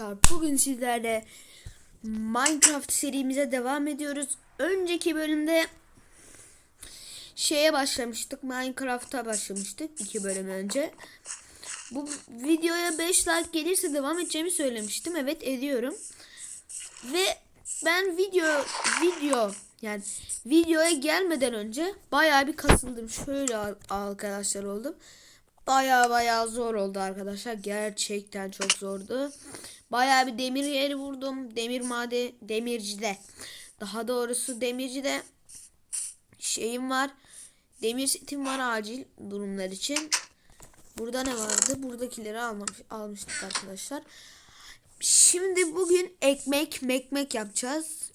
arkadaşlar bugün sizlerle Minecraft serimize devam ediyoruz. Önceki bölümde şeye başlamıştık. Minecraft'a başlamıştık iki bölüm önce. Bu videoya 5 like gelirse devam edeceğimi söylemiştim. Evet ediyorum. Ve ben video video yani videoya gelmeden önce bayağı bir kasıldım. Şöyle ar- arkadaşlar oldum. Baya baya zor oldu arkadaşlar. Gerçekten çok zordu. Baya bir demir yeri vurdum. Demir made demircide. Daha doğrusu demircide şeyim var. Demir setim var acil durumlar için. Burada ne vardı? Buradakileri almamış, almıştık arkadaşlar. Şimdi bugün ekmek mekmek yapacağız.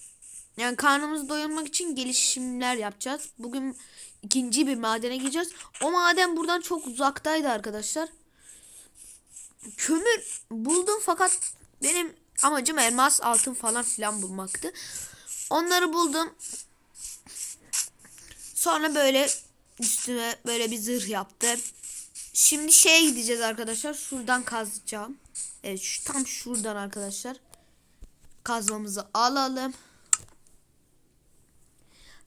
Yani karnımızı doyurmak için gelişimler yapacağız. Bugün ikinci bir madene gireceğiz. O maden buradan çok uzaktaydı arkadaşlar. Kömür buldum fakat benim amacım elmas, altın falan filan bulmaktı. Onları buldum. Sonra böyle üstüme böyle bir zırh yaptım. Şimdi şeye gideceğiz arkadaşlar. Şuradan kazacağım. Evet şu, tam şuradan arkadaşlar. Kazmamızı alalım.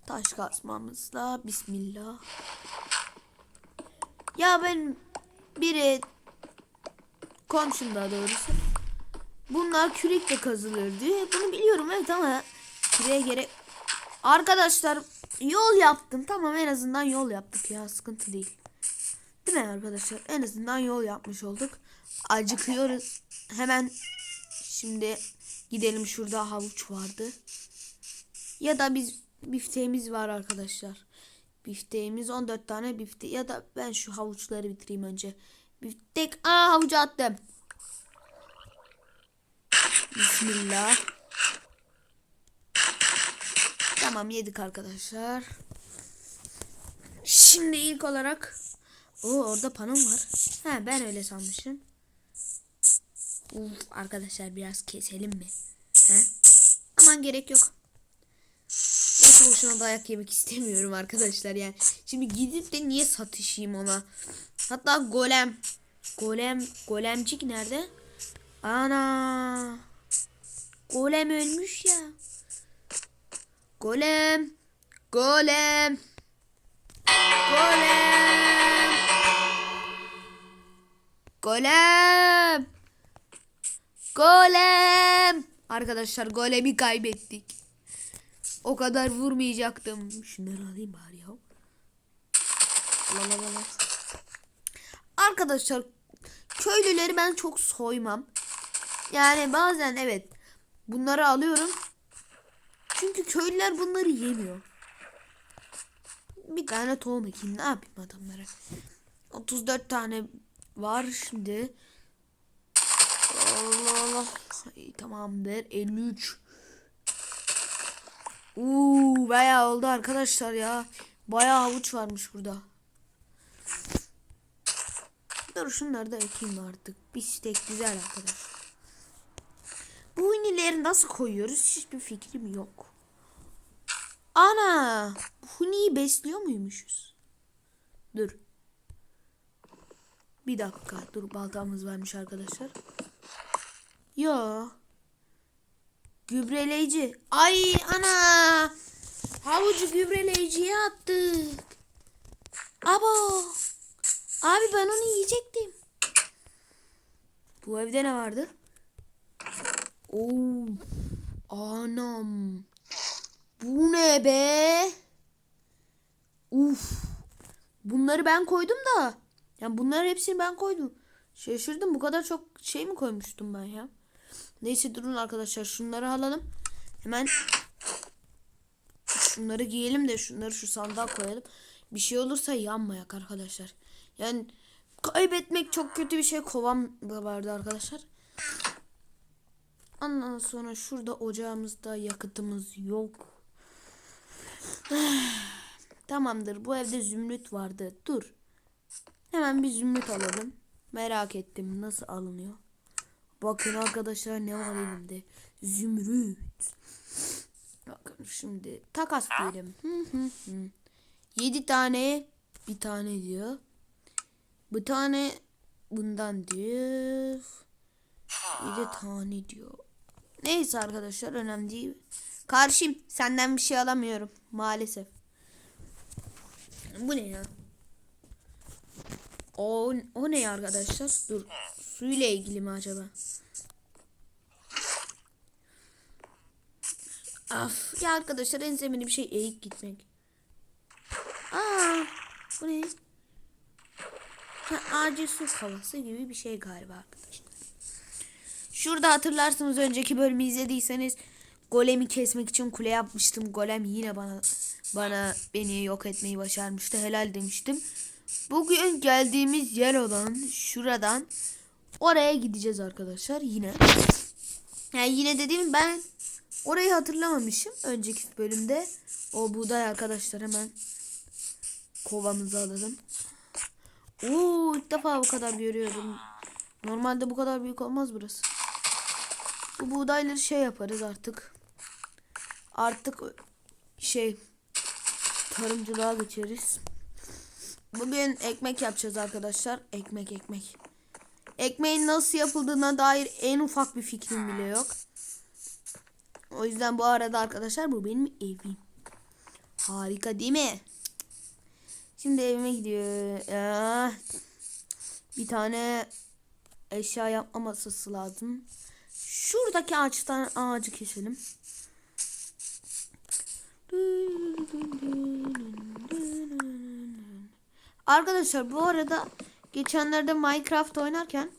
Taş kazmamızla bismillah. Ya ben biri komşum doğrusu. Bunlar kürekle kazılır diye. Bunu biliyorum evet ama küreğe gerek. Arkadaşlar yol yaptım. Tamam en azından yol yaptık ya sıkıntı değil. Değil mi arkadaşlar? En azından yol yapmış olduk. Acıkıyoruz. Hemen şimdi gidelim şurada havuç vardı. Ya da biz bifteğimiz var arkadaşlar. Bifteğimiz 14 tane bifte ya da ben şu havuçları bitireyim önce. Biftek aa havucu attım. Bismillah. Tamam yedik arkadaşlar. Şimdi ilk olarak o orada panom var. Ha ben öyle sanmışım. Uf, arkadaşlar biraz keselim mi? He? Aman gerek yok. Ben boşuna dayak yemek istemiyorum arkadaşlar yani. Şimdi gidip de niye satışayım ona? Hatta golem. Golem. Golemcik nerede? Ana. Golem ölmüş ya. Golem. Golem. Golem. Golem. Golem. Arkadaşlar golemi kaybettik. O kadar vurmayacaktım. Şunları alayım bari ya. La la la la. Arkadaşlar köylüleri ben çok soymam. Yani bazen evet bunları alıyorum. Çünkü köylüler bunları yemiyor. Bir tane tohum ekeyim ne yapayım adamlara. 34 tane var şimdi. Allah Allah. Ay, tamamdır 53. Uuu bayağı oldu arkadaşlar ya. Bayağı havuç varmış burada. Dur şunları da ekeyim artık. Bir stek güzel arkadaşlar. Bu hunileri nasıl koyuyoruz hiçbir fikrim yok. Ana! Huniyi besliyor muymuşuz? Dur. Bir dakika. Dur baltamız varmış arkadaşlar. Yo. Gübreleyici. Ay ana. Havucu gübreleyiciye attık. Abo. Abi ben onu yiyecektim. Bu evde ne vardı? Oo. Anam. Bu ne be? Uf. Bunları ben koydum da. Yani bunların hepsini ben koydum. Şaşırdım bu kadar çok şey mi koymuştum ben ya? Neyse durun arkadaşlar şunları alalım. Hemen şunları giyelim de şunları şu sandığa koyalım. Bir şey olursa yanmayak arkadaşlar. Yani kaybetmek çok kötü bir şey. Kovam da vardı arkadaşlar. Ondan sonra şurada ocağımızda yakıtımız yok. Tamamdır. Bu evde zümrüt vardı. Dur. Hemen bir zümrüt alalım. Merak ettim nasıl alınıyor. Bakın arkadaşlar ne var elimde. Zümrüt. Bakın şimdi takas diyelim. 7 tane bir tane diyor. Bir tane bundan diyor. Bir tane diyor. Neyse arkadaşlar önemli değil. Karşıyım. Senden bir şey alamıyorum. Maalesef. Bu ne ya? O, o ne arkadaşlar? Dur. Suyla ilgili mi acaba? Af ya arkadaşlar en sevmediğim şey eğik gitmek. Aa, bu ne? Ha, acil su kovası gibi bir şey galiba arkadaşlar. Şurada hatırlarsınız önceki bölümü izlediyseniz golemi kesmek için kule yapmıştım. Golem yine bana bana beni yok etmeyi başarmıştı. Helal demiştim. Bugün geldiğimiz yer olan şuradan oraya gideceğiz arkadaşlar yine. Yani yine dediğim ben orayı hatırlamamışım önceki bölümde. O buğday arkadaşlar hemen kovamızı alalım. Oo ilk defa bu kadar görüyorum. Normalde bu kadar büyük olmaz burası. Bu buğdayları şey yaparız artık. Artık şey tarımcılığa geçeriz. Bugün ekmek yapacağız arkadaşlar. Ekmek ekmek. Ekmeğin nasıl yapıldığına dair en ufak bir fikrim bile yok. O yüzden bu arada arkadaşlar bu benim evim. Harika değil mi? Şimdi evime gidiyor. Ya. Bir tane eşya yapma masası lazım. Şuradaki ağaçtan ağacı keselim. Arkadaşlar bu arada geçenlerde Minecraft oynarken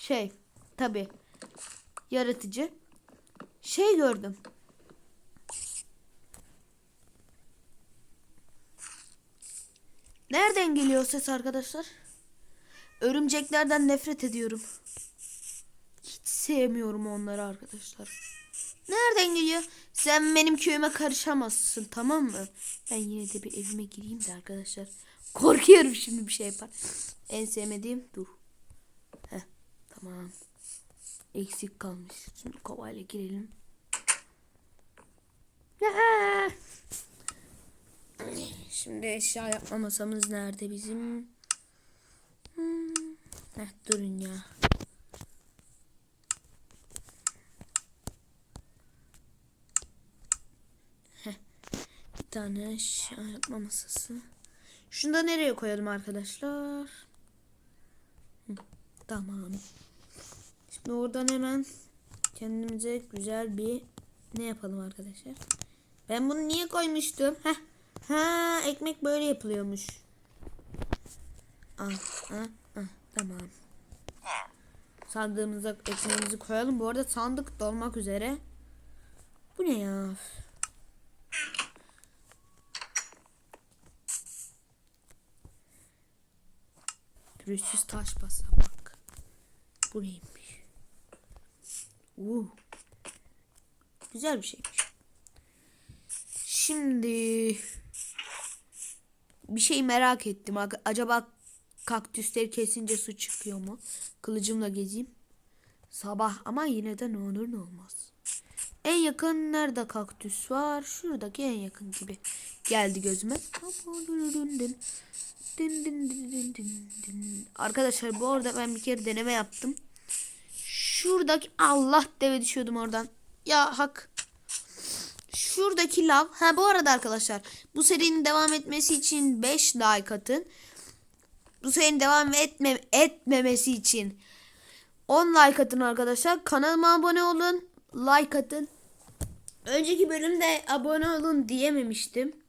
şey tabi yaratıcı şey gördüm. Nereden geliyor ses arkadaşlar? Örümceklerden nefret ediyorum. Sevmiyorum onları arkadaşlar. Nereden geliyor? Sen benim köyüme karışamazsın tamam mı? Ben yine de bir evime gireyim de arkadaşlar. Korkuyorum şimdi bir şey yapar. En sevmediğim dur. Heh, tamam. Eksik kalmış. Şimdi kovayla girelim. Şimdi eşya yapma masamız nerede bizim? Hmm. Heh, durun ya. Tane eşya yapma masası. Şunu da nereye koyalım arkadaşlar? Tamam. Şimdi oradan hemen kendimize güzel bir ne yapalım arkadaşlar? Ben bunu niye koymuştum? Heh. Ha, ekmek böyle yapılıyormuş. Ah, ah, ah, tamam. Sandığımıza ekmeğimizi koyalım. Bu arada sandık dolmak üzere. Bu ne ya? Pürüzsüz taş basamak. Bu neymiş? Uh. Güzel bir şeymiş. Şimdi bir şey merak ettim. Acaba kaktüsleri kesince su çıkıyor mu? Kılıcımla gezeyim. Sabah ama yine de ne olur ne olmaz. En yakın nerede kaktüs var? Şuradaki en yakın gibi. Geldi gözüme. Arkadaşlar bu arada ben bir kere deneme yaptım. Şuradaki Allah deve düşüyordum oradan. Ya hak. Şuradaki lav. Ha bu arada arkadaşlar bu serinin devam etmesi için 5 like atın. Bu serinin devam etme etmemesi için 10 like atın arkadaşlar. Kanalıma abone olun. Like atın. Önceki bölümde abone olun diyememiştim.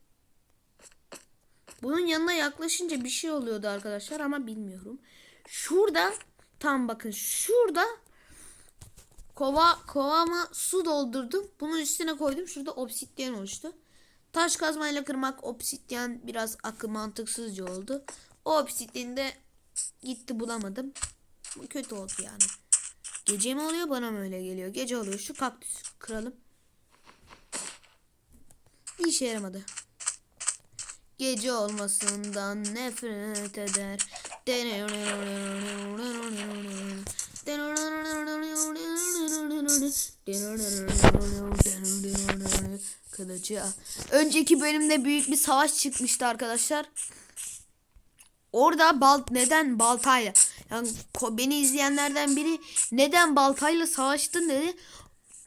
Bunun yanına yaklaşınca bir şey oluyordu arkadaşlar ama bilmiyorum. Şurada tam bakın şurada kova kovama su doldurdum. Bunun üstüne koydum. Şurada obsidyen oluştu. Taş kazmayla kırmak obsidyen biraz akıl mantıksızca oldu. O obsidyeni de gitti bulamadım. Kötü oldu yani. Gece mi oluyor bana mı öyle geliyor? Gece oluyor. Şu kaktüsü kıralım. Bir işe yaramadı. Gece olmasından nefret eder. Kılıcı. Önceki bölümde büyük bir savaş çıkmıştı arkadaşlar. Orada bal neden baltayla? Yani beni izleyenlerden biri neden baltayla savaştın dedi.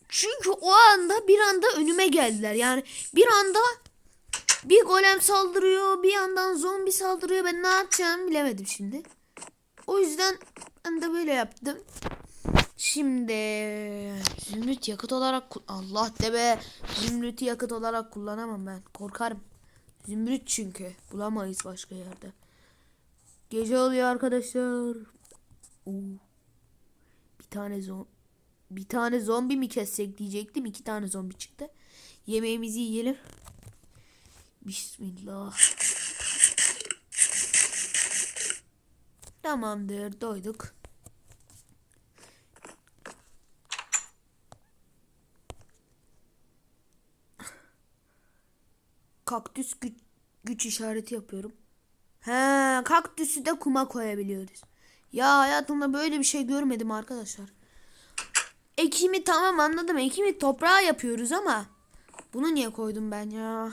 Çünkü o anda bir anda önüme geldiler. Yani bir anda bir golem saldırıyor, bir yandan zombi saldırıyor. Ben ne yapacağımı bilemedim şimdi. O yüzden ben de böyle yaptım. Şimdi zümrüt yakıt olarak Allah de be zümrütü yakıt olarak kullanamam ben. Korkarım. Zümrüt çünkü. Bulamayız başka yerde. Gece oluyor arkadaşlar. Oo. Bir tane zom bir tane zombi mi kessek diyecektim. İki tane zombi çıktı. Yemeğimizi yiyelim. Bismillah. Tamamdır doyduk. Kaktüs güç, güç işareti yapıyorum. He, kaktüsü de kuma koyabiliyoruz. Ya hayatımda böyle bir şey görmedim arkadaşlar. Ekimi tamam anladım. Ekimi toprağa yapıyoruz ama bunu niye koydum ben ya?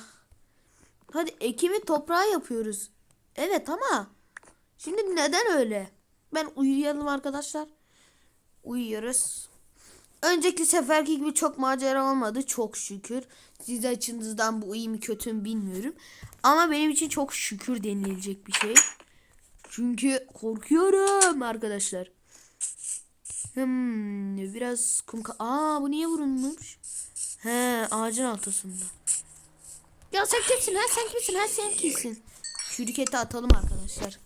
Hadi ekimi toprağa yapıyoruz. Evet ama şimdi neden öyle? Ben uyuyalım arkadaşlar. Uyuyoruz. Önceki seferki gibi çok macera olmadı çok şükür. Siz açınızdan bu iyi mi kötü mü bilmiyorum. Ama benim için çok şükür denilecek bir şey. Çünkü korkuyorum arkadaşlar. Hmm, biraz kum... Aa bu niye vurulmuş? He ağacın altısında. Ya sen kimsin ha sen kimsin ha sen kimsin? Şirkete atalım arkadaşlar.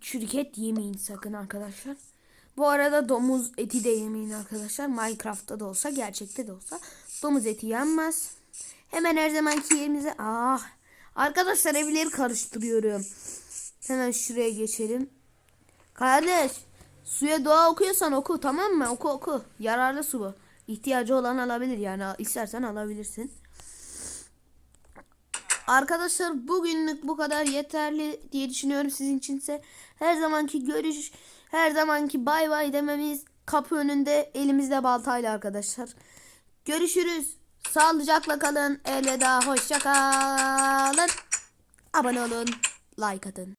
Şirket yemeyin sakın arkadaşlar. Bu arada domuz eti de yemeyin arkadaşlar. Minecraft'ta da olsa gerçekte de olsa domuz eti yenmez. Hemen her zamanki yerimize ah arkadaşlar evleri karıştırıyorum. Hemen şuraya geçelim. Kardeş suya dua okuyorsan oku tamam mı? Oku oku. Yararlı su bu. İhtiyacı olan alabilir yani istersen alabilirsin. Arkadaşlar bugünlük bu kadar yeterli diye düşünüyorum sizin içinse. Her zamanki görüş, her zamanki bay bay dememiz kapı önünde elimizde baltayla arkadaşlar. Görüşürüz. Sağlıcakla kalın. Elveda. Hoşça kalın. Abone olun. Like atın.